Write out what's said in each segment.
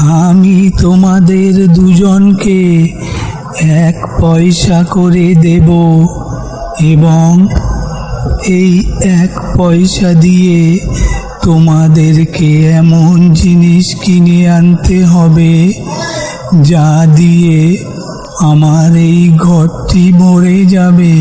আমি তোমাদের দুজনকে এক পয়সা করে দেব এবং এই এক পয়সা দিয়ে তোমাদেরকে এমন জিনিস কিনে আনতে হবে যা দিয়ে আমার এই ঘরটি ভরে যাবে।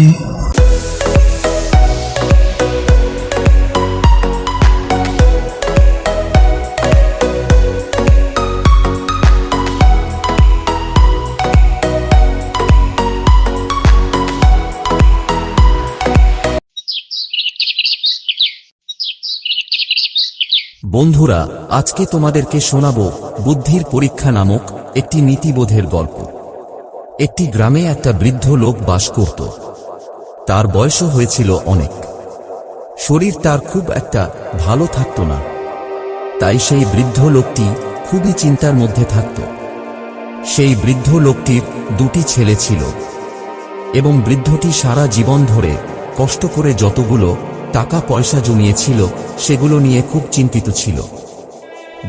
বন্ধুরা, আজকে তোমাদেরকে শোনাব বুদ্ধির পরীক্ষা নামক একটি নীতিবোধের গল্প। একটি গ্রামে একটা বৃদ্ধ লোক বাস করত। তার বয়সও হয়েছিল অনেক। শরীর তার খুব একটা ভালো থাকত না। তাই সেই বৃদ্ধ লোকটি খুবই চিন্তার মধ্যে থাকত। সেই বৃদ্ধ লোকটির দুটি ছেলে ছিল। এবং বৃদ্ধটি সারা জীবন ধরে কষ্ট করে যতগুলো টাকা পয়সা জমিয়েছিল, সেগুলো নিয়ে খুব চিন্তিত ছিল।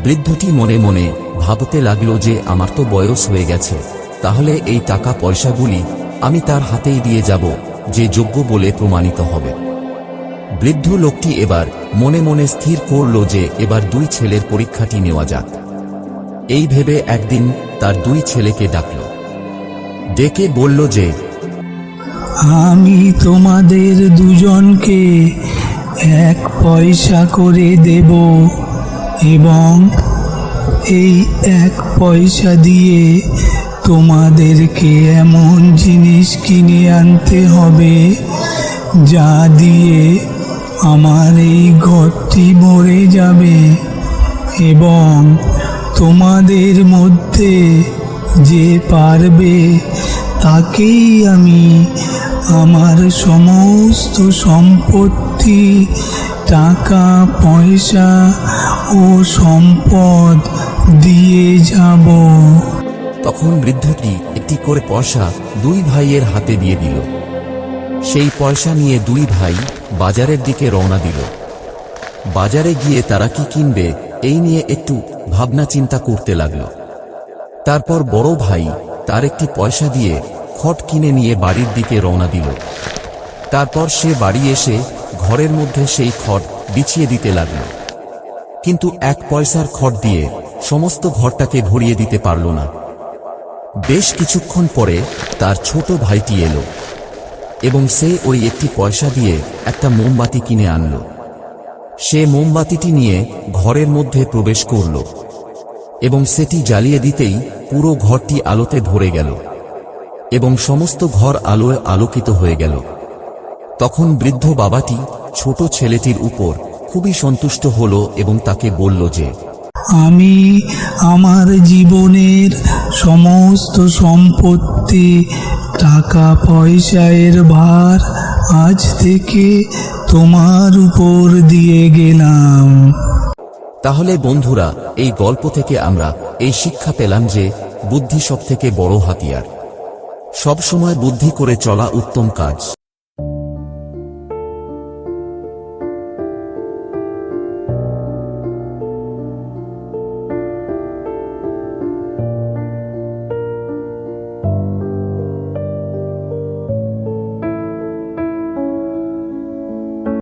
বৃদ্ধটি মনে মনে ভাবতে লাগল যে আমার তো বয়স হয়ে গেছে, তাহলে এই টাকা পয়সাগুলি আমি তার হাতেই দিয়ে যাব, যে যোগ্য বলে প্রমাণিত হবে। বৃদ্ধ লোকটি এবার মনে মনে স্থির করল যে এবার দুই ছেলের পরীক্ষাটি নেওয়া যাক। এই ভেবে একদিন তার দুই ছেলেকে ডাকল। ডেকে বলল যে, আমি তোমাদের দুজনকে এক পয়সা করে দেব এবং এই এক পয়সা দিয়ে তোমাদেরকে এমন জিনিস কিনে আনতে হবে যা দিয়ে আমার এই ঘরটি ভরে যাবে এবং তোমাদের মধ্যে যে পারবে তাকেই আমি আমার সমস্ত সম্পত্তি টাকা, পয়সা ও সম্পদ দিয়ে যাব। তখন বৃদ্ধটি একটি করে পয়সা দুই ভাইয়ের হাতে দিয়ে দিল। সেই পয়সা নিয়ে দুই ভাই বাজারের দিকে রওনা দিল। বাজারে গিয়ে তারা কি কিনবে, এই নিয়ে একটু ভাবনা চিন্তা করতে লাগল। তারপর বড় ভাই তার একটি পয়সা দিয়ে খট কিনে নিয়ে বাড়ির দিকে রওনা দিল। তারপর সে বাড়ি এসে ঘরের মধ্যে সেই খড় বিছিয়ে দিতে লাগল। কিন্তু এক পয়সার খড় দিয়ে সমস্ত ঘরটাকে ভরিয়ে দিতে পারল না। বেশ কিছুক্ষণ পরে তার ছোট ভাইটি এলো এবং সে ওই একটি পয়সা দিয়ে একটা মোমবাতি কিনে আনল। সে মোমবাতিটি নিয়ে ঘরের মধ্যে প্রবেশ করল এবং সেটি জ্বালিয়ে দিতেই পুরো ঘরটি আলোতে ভরে গেল এবং সমস্ত ঘর আলোয় আলোকিত হয়ে গেল। তখন বৃদ্ধ বাবাটি ছোট ছেলেটির উপর খুবই সন্তুষ্ট হল এবং তাকে বলল যে আমি আমার জীবনের সমস্ত সম্পত্তি টাকা পয়সায়ের ভার আজ থেকে তোমার উপর দিয়ে গেলাম। তাহলে বন্ধুরা এই গল্প থেকে আমরা এই শিক্ষা পেলাম যে বুদ্ধি সব থেকে বড় হাতিয়ার। সব সময় বুদ্ধি করে চলা উত্তম কাজ।